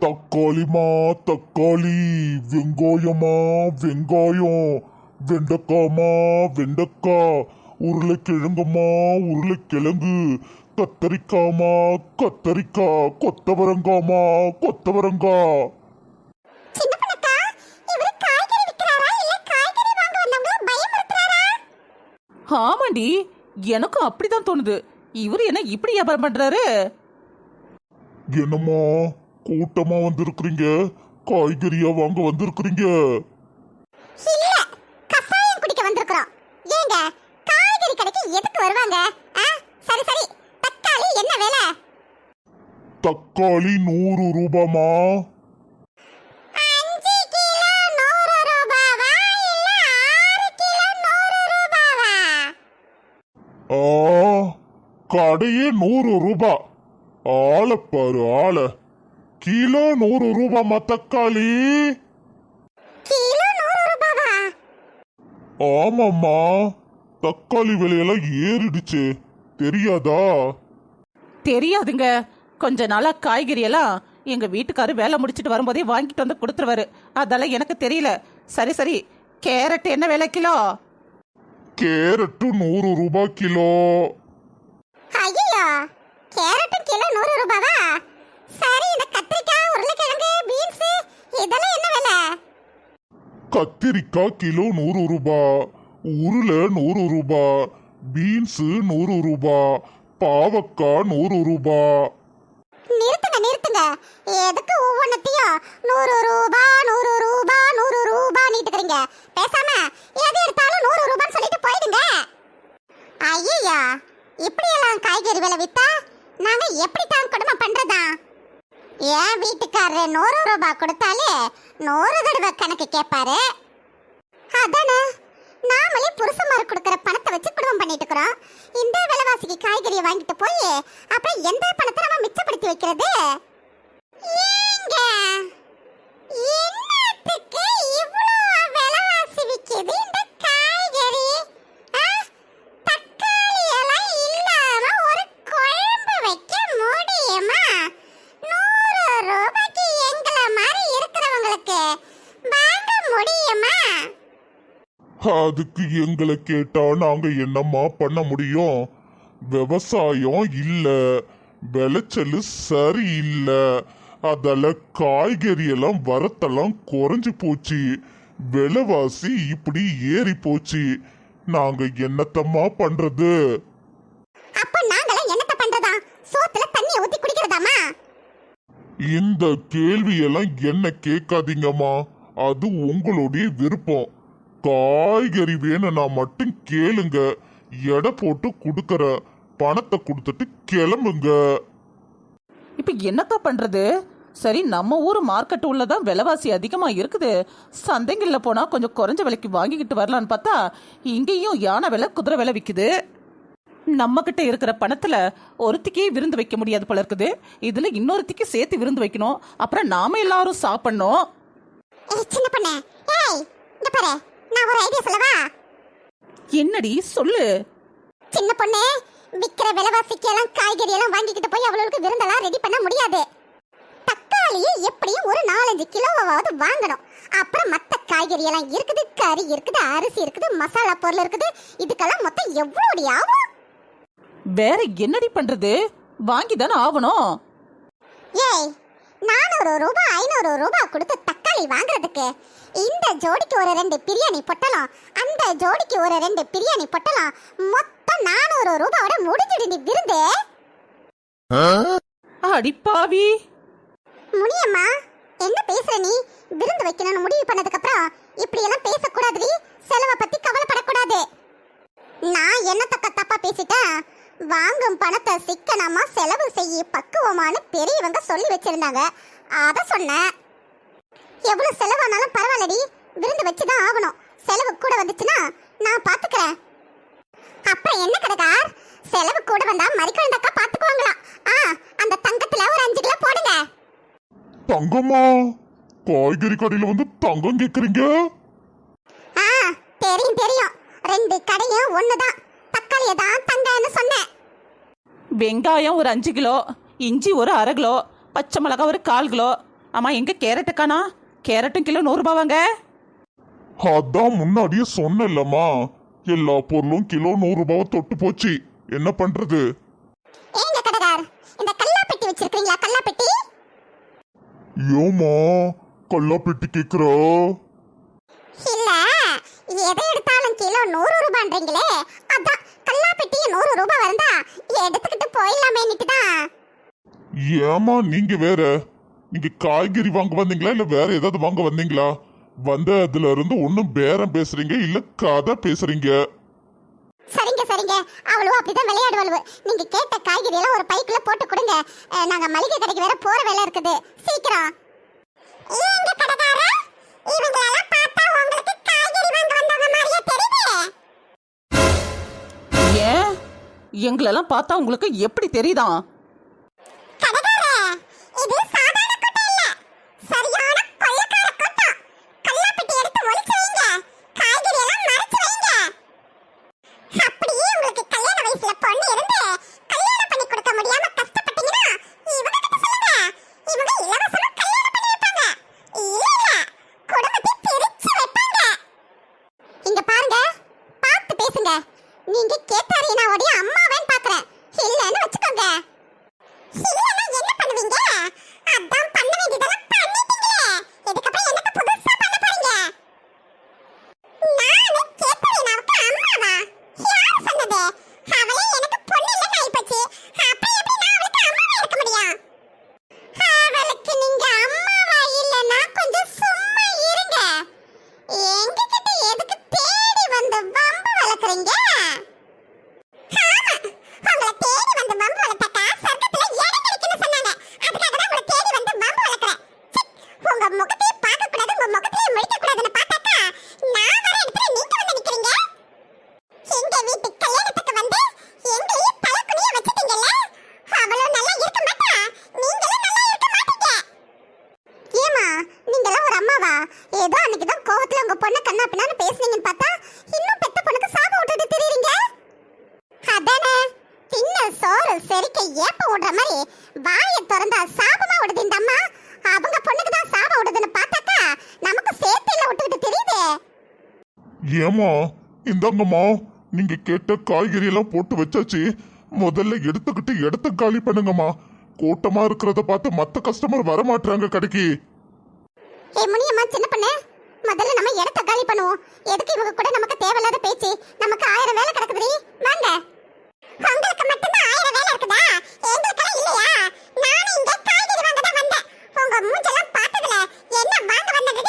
தக்காளிமா தக்காளி. வெங்காயமா வெங்காயம். வெண்டைக்காமா வெண்டைக்காய். உருளைக்கிழங்குமா உருளைக்கிழங்கு. கத்தரிக்காமா கத்தரிக்காய். கொத்தவரங்காமா கொத்தவரங்காய். சின்ன பொண்ணக்கா இவரு காய்கறி விக்கிறாரா? இல்ல காய்கறி வாங்க வந்தவங்கள பயமுறுத்துறாரா? ஆமாண்டி எனக்கும் அப்படிதான் தோணுது. இவர் என்ன இப்படி வியாபாரம் பண்றாரு? என்னம்மா? கூட்டமா வந்திருக்கிறீங்க? காய்கறியா வாங்க வந்திருக்கிறீங்க? இல்ல கசாயம் குடிக்க வந்திருக்கிறோம். ஏங்க காய்கறி கடைக்கு எதுக்கு வருவாங்க? சரி சரி. தக்காளி என்ன விலை? தக்காளி நூறு ரூபாமா கடையே நூறு ரூபா. ஆளை பாரு ஆளை. கிலோ நூறு ரூபாமா தக்காளி கிலோ நூறு ரூபாவா? ஆமாம்மா. தக்காளி விலையெல்லாம் ஏறிடுச்சு. தெரியாதா? தெரியாதுங்க. கொஞ்ச நாளா காய்கறி எல்லாம் எங்க வீட்டுக்காரு வேலை முடிச்சிட்டு வரும்போதே வாங்கிட்டு வந்து கொடுத்துருவாரு. அதெல்லாம் எனக்கு தெரியல. சரி சரி. கேரட் என்ன விலை கிலோ? கேரட்டு நூறு ரூபாய் கிலோ. ஐயோ கேரட்டும் கிலோ நூறு ரூபாவா சரி இந்த கத்திரிக்காய் உருளைக்கிழங்கு பீன்ஸ் இதெல்லாம் என்ன விலை? கத்திரிக்காய் கிலோ நூறு ரூபாய் உருளை நூறு ரூபாய் பீன்ஸு நூறு ரூபாய் பாவக்காய் நூறு ரூபாய் நிறுத்துங்க நிறுத்துங்க. எதுக்கு ஒவ்வொன்றத்தையும் நூறு ரூபா நூறு ரூபா நூறு ரூபா நீட்டுக்கிறீங்க? பேசாம எது எடுத்தாலும் நூறு ரூபான்னு சொல்லிட்டு போயிடுங்க. ஐயா இப்படியெல்லாம் காய்கறி விலை வித்தா நாங்க எப்படி தான் குடும்பம் பண்றதா? என் வீட்டுக்காரரு நூறு ரூபாய் கொடுத்தாலே நூறு தடவை கணக்கு கேட்பாரு அதானே? நாமளே புருஷமாரு கொடுக்குற பணத்தை வச்சு குடும்பம் பண்ணிட்டு இருக்கிறோம். இந்த விலைவாசிக்கு காய்கறியை வாங்கிட்டு போய் அப்புறம் எந்த பணத்தை நம்ம மிச்சப்படுத்தி வைக்கிறது? ஏங்க என்னத்துக்கு? அதுக்கு எங்களை கேட்டா நாங்க என்னம்மா பண்ண முடியும்? விவசாயம் இல்ல. விளைச்சல் சரியில்லை. அதால காய்கறி எல்லாம் வரத்தெல்லாம் குறைஞ்சு போச்சு. விலைவாசி இப்படி ஏறி போச்சு. நாங்க என்னத்தம்மா பண்றது? அப்ப நாங்களாம் என்னத்த பண்றதா? சோத்துல தண்ணிய ஊத்தி குடிக்கிறதாமா இந்த கேள்வியெல்லாம் என்ன கேட்காதீங்கம்மா. அது உங்களுடைய விருப்பம். காய்கறி வேணும்னா மட்டும் கேளுங்க. எடை போட்டு கொடுக்கற பணத்தை கொடுத்துட்டு கிளம்புங்க. இப்ப என்னக்கா பண்றது? சரி நம்ம ஊர் மார்க்கெட் உள்ளதான் விலைவாசி அதிகமா இருக்குது. சந்தைங்கள்ல போனா கொஞ்சம் குறைஞ்ச விலைக்கு வாங்கிக்கிட்டு வரலான்னு பார்த்தா இங்கேயும் யானை விலை குதிரை விலை விக்குது. நம்ம கிட்ட இருக்கிற பணத்துல ஒருத்திக்கே விருந்து வைக்க முடியாது போல இருக்குது. இதுல இன்னொருத்திக்கு சேர்த்து விருந்து வைக்கணும். அப்புறம் நாம எல்லாரும் சாப்பிடணும். ஏய் சின்ன பொண்ணு. ஏய் இங்க பாரு. நான் ஒரு ஐடியா சொல்லவா? என்னடி? சொல்லு. சின்ன பொண்ணு விக்கிற விலைவாசிக்கு எல்லாம் காய்கறி எல்லாம் வாங்கிக்கிட்டு போய் அவளுக்கு விருந்தெல்லாம் ரெடி பண்ண முடியாது. தக்காளியை எப்படியும் ஒரு நாலஞ்சு கிலோவாவது வாங்கணும். அப்புறம் மத்த காய்கறி எல்லாம் இருக்குது கறி இருக்குது அரிசி இருக்குது மசாலா பொருள் இருக்குது. இதுக்கெல்லாம் மொத்தம் எவ்வளோடி ஆகும்? வேற என்னடி பண்றது? வாங்கி தானே ஆகணும். ஏய் நானூறு ரூபாய் ஐநூறு ரூபாய் கொடுத்து தக்காளி வாங்குறதுக்கு இந்த ஜோடிக்கு ஒரு ரெண்டு பிரியாணி பொட்டலம் அந்த ஜோடிக்கு ஒரு ரெண்டு பிரியாணி பொட்டலம். மொத்தம் நானூறு ரூபாயோட முடிஞ்சிடு விருந்து. அடிப்பாவி முனியம்மா என்ன பேசுற நீ? விருந்து வைக்கணும்னு முடிவு பண்ணதுக்கு அப்புறம் இப்படி எல்லாம் பேசக்கூடாதுடி. செலவை பத்தி கவலைப்படக்கூடாது. நான் என்னத்த தப்பா பேசிட்டேன்? வாங்கும் பணத்தை சிக்கனமா செலவு செய்ய பக்குவமானு பெரியவங்க சொல்லி வச்சிருந்தாங்க. அத சொன்னேன். எவ்வளவு செலவானாலும் பரவாயில்லடி. விருந்து வச்சுதான் ஆகணும். செலவு கூட வந்துச்சுன்னா நான் பாத்துக்கிறேன். அப்புறம் என்ன கடைக்கார் செலவு கூட வந்தா மறிக்குழந்தக்கா பாத்துக்குவாங்களா. ஆ அந்த தங்கத்துல ஒரு அஞ்சு கிலோ போடுங்க. தங்கம்மா காய்கறி கடையில வந்து தங்கம் கேக்குறீங்க? ஆ தெரியும் தெரியும். ரெண்டு கடையும் ஒண்ணுதான். தக்காளியை தான் தங்கன்னு சொன்னேன். வெங்காயம் ஒரு அஞ்சு கிலோ இஞ்சி ஒரு அரை கிலோ பச்சை மிளகாய் ஒரு கால் கிலோ. ஆமா எங்க கேரட்டு காணா கேரட்டும் கிலோ நூறு ரூபாவாங்க அதான் முன்னாடியே சொன்னேன்லம்மா. எல்லா பொருளும் கிலோ நூறு ரூபாவை தொட்டு போச்சு. என்ன பண்றது? ஏங்க கடைக்கார் இந்த கல்லாப்பெட்டி வச்சிருக்கீங்களா கல்லாப்பெட்டி? ஏமா கல்லாப்பெட்டி கேக்குறா? இல்ல எதை எடுத்தாலும் கிலோ நூறு ரூபான்றீங்களே அதான் கல்லாப்பெட்டிய நூறு ரூபாய் வந்தா எடுத்துக்கிட்டு போயிடலாமேன்னுட்டு தான் ஏமா நீங்க வேற நீங்க காய்கறி வாங்க வந்தீங்களா? இல்ல வேற ஏதாவது வாங்க வந்தீங்களா? வந்த அதுல இருந்து ஒன்னும் பேரம் பேசுறீங்க இல்ல கதை பேசுறீங்க? சரிங்க சரிங்க. அவளும் அப்படிதான் விளையாடுவாளுவு. நீங்க கேட்ட காய்கறி எல்லாம் ஒரு பைக்குள்ள போட்டு கொடுங்க. நாங்க மளிகை கடைக்கு வேற போற வேலை இருக்குது. சீக்கிரம். ஏங்க கடைக்காரா? இவங்களெல்லாம் பார்த்தா உங்களுக்கு காய்கறி வாங்க வந்தவங்க மாதிரியே தெரியுது. ஏன்? எங்களெல்லாம் பார்த்தா உங்களுக்கு எப்படி தெரியுதான்? ஏதோ அன்னைக்கு தான் கோவத்துல உங்க பொண்ணு கண்ணா பின்னான்னு பேசுனீங்கன்னு பார்த்தா இன்னும் பெத்த பொண்ணுக்கு சாபம் விட்டுட்டு தெரியுறீங்க? அதானே. சின்ன சோறு செரிக்க ஏப்ப விடுற மாதிரி வாயை திறந்தா சாபமா விடுது இந்த அம்மா. அவங்க பொண்ணுக்கு தான் சாபம் விடுதுன்னு பார்த்தாக்கா நமக்கு சேர்த்து விட்டுக்கிட்டு தெரியுது. ஏமா இந்தாங்கம்மா நீங்க கேட்ட காய்கறி எல்லாம் போட்டு வச்சாச்சு. முதல்ல எடுத்துக்கிட்டு இடத்த காலி பண்ணுங்கம்மா. கூட்டமா இருக்கிறத பார்த்து மத்த கஸ்டமர் வர மாட்டாங்க கடைக்கு. ஏ முனியம்மா சின்ன பொண்ணு. முதல்ல நம்ம இடத்த காலி பண்ணுவோம். எதுக்கு இவங்க கூட நமக்கு தேவையில்லாத பேச்சு? நமக்கு ஆயிரம் வேலை கிடக்குதுடி. வாங்க. உங்களுக்கு மட்டும்தான் ஆயிரம் வேலை இருக்குதா? எங்களுக்கெல்லாம் இல்லையா? நானும் இங்க காய்கறி வாங்க தான் வந்தேன். உங்க மூஞ்செல்லாம் பார்த்ததுல என்ன வாங்க வந்தது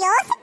Dios,